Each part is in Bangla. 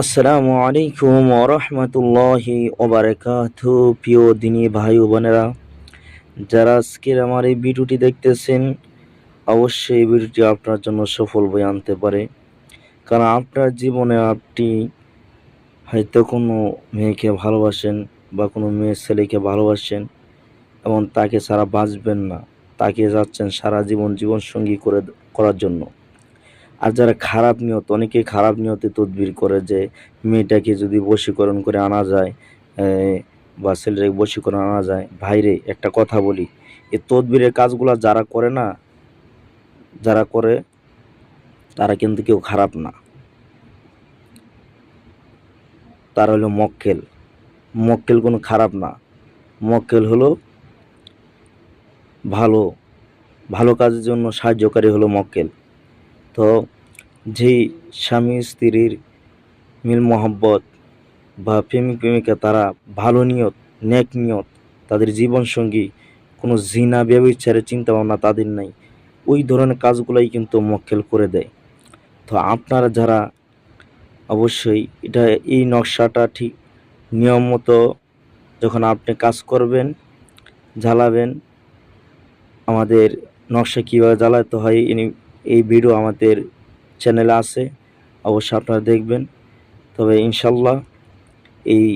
আসসালামু আলাইকুম ওরহমতুল্লাহি ওবারাকাত প্রিয় দিনী ভাই ও বোনেরা। যারা আজকের আমার এই ভিডিওটি দেখতেছেন, অবশ্যই এই ভিডিওটি আপনার জন্য সফল বই আনতে পারে। কারণ আপনার জীবনে আপনি হয়তো কোনো মেয়েকে ভালোবাসেন বা কোনো মেয়ে ছেলেকে ভালোবাসেন এবং তাকে ছাড়া বাঁচবেন না। তাকে যাচ্ছেন সারা জীবন জীবনসঙ্গী করে, করার জন্য। আর যারা খারাপ নিয়ত অনেকে খারাপ নিয়তে তদবির করে যে মেয়েটাকে যদি বশীকরণ করে আনা যায় বা ছেলেটাকে বশীকরণ আনা যায়। ভাইরে, একটা কথা বলি এই তদবিরের কাজগুলো যারা করে না, যারা করে, তারা কিন্তু কেউ খারাপ না। তারা হলো মক্কেল। মক্কেল কোনো খারাপ না। মক্কেল হলো ভালো ভালো কাজের জন্য সাহায্যকারী হলো মক্কেল। তো যেই স্বামী স্ত্রীর মিল মহব্বত বা প্রেমিক প্রেমিকা তারা ভালো নিয়ত, ন্যাক নিয়ত, তাদের জীবনসঙ্গী কোনো জিনা ব্যবচারের চিন্তা ভাবনা তাদের নাই। ওই ধরনের কাজগুলাই কিন্তু মক্কেল করে দেয়। তো আপনারা যারা অবশ্যই এটা, এই নকশাটা ঠিক নিয়ম মতো যখন আপনি কাজ করবেন, জ্বালাবেন, আমাদের নকশা কীভাবে জ্বালাতে হয় এই ভিডিও আমাদের চ্যানেলে আছে, অবশ্যই আপনারা দেখবেন। তবে ইনশাল্লাহ এই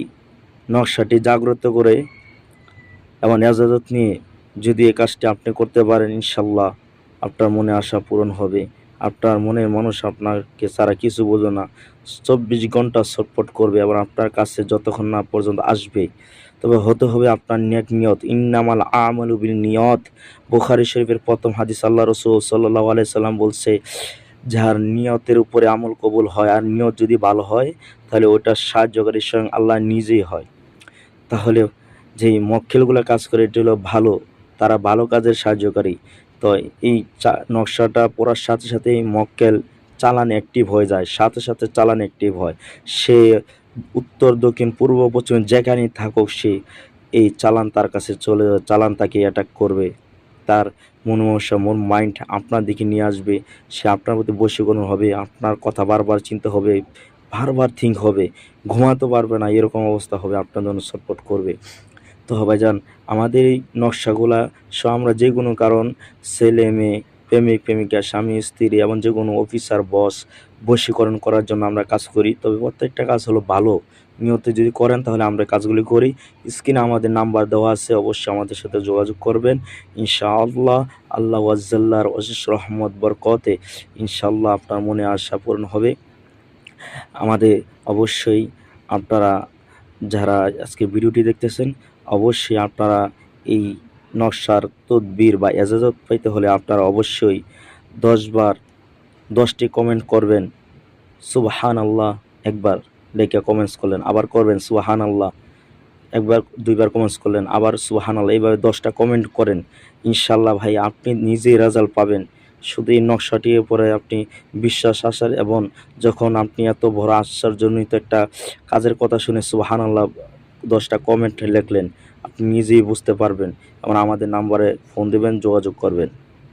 নকশাটি জাগ্রত করে এবং এজাজত নিয়ে যদি এই কাজটি আপনি করতে পারেন, ইনশাল্লাহ আপনার মনে আশা পূরণ হবে। আপনার মনের মানুষ আপনাকে ছাড়া কিছু বোঝো না। চব্বিশ ঘণ্টা ছটফট করবে এবং আপনার কাছে যতক্ষণ না পর্যন্ত আসবে। তবে হতে হবে আপনার নেক নিয়ত। ইন্নামাল আমাল বিল নিয়ত। বুখারি শরীফের প্রথম হাদিস আল্লাহ রসুল সাল্লাহ আলাই সাল্লাম বলছে যার নিয়তের উপরে আমল কবুল হয় আর নিয়ত যদি ভালো হয়, তাহলে ওটা সাহায্যকারী স্বয়ং আল্লাহ নিজেই হয়। তাহলে যেই মক্কেলগুলো কাজ করে, এটি হলো ভালো, তারা ভালো কাজের সাহায্যকারী তো এই নকশাটা পড়ার সাথে সাথে এই মক্কেল চালান অ্যাক্টিভ হয়ে যায়, সাথে সাথে চালান অ্যাক্টিভ হয়। সে উত্তর, দক্ষিণ, পূর্ব, পশ্চিম, যেখানেই থাকুক সে এই চালান তার কাছে চলে, চালান তাকে অ্যাটাক করবে। তার মন মনসা মন মাইন্ড আপনার দিকে নিয়ে আসবে। সে আপনার প্রতি বশীকরণ হবে, আপনার কথা বারবার চিন্তা হবে, বারবার থিঙ্ক হবে, ঘুমাতে পারবে না, এরকম অবস্থা হবে, আপনার জন্য সাপোর্ট করবে। তো হবে যান আমাদের এই নকশাগুলা সব আমরা যে কোনো কারণ, ছেলে, মেয়ে, প্রেমিক, প্রেমিকা, স্বামী, স্ত্রী এবং যে কোনো অফিসার বস বশীকরণ করার জন্য আমরা কাজ করি। তবে প্রত্যেকটা কাজ হলো ভালো। নিয়তে যদি করেন তাহলে আমরা কাজগুলি করি। স্ক্রিনে আমাদের নাম্বার দেওয়া আছে, অবশ্যই আমাদের সাথে যোগাযোগ করবেন। ইনশাআল্লাহ আল্লাহ ওয়াজ্জাল্লার অশেষ রহমত, বরকতে ইনশাআল্লাহ আপনার মনে আশা পূরণ হবে। আমাদের অবশ্যই আপনারা যারা আজকে ভিডিওটি দেখতেছেন, অবশ্যই আপনারা এই নকশার তদবির বা এজাজত পাইতে হলে আপনারা অবশ্যই দশবার দশটি কমেন্ট করবেন। সুবাহান আল্লাহ একবার লেখা কমেন্টস করলেন। আবার করবেন সুবাহান আল্লাহ একবার, দুইবার কমেন্টস করলেন। আবার সুবাহান আল্লাহ এইভাবে দশটা কমেন্ট করেন। ইনশাল্লাহ ভাই, আপনি নিজেই রেজাল্ট পাবেন। শুধু এই নকশাটি পরে আপনি বিশ্বাস আসার এবং যখন আপনি এত বড় আশ্চর্যজনিত একটা কাজের কথা শুনে সুবাহান আল্লাহ দশটা কমেন্ট লিখলেন, আপনি নিজেই বুঝতে পারবেন। এবং আমাদের নাম্বারে ফোন দেবেন, যোগাযোগ করবেন।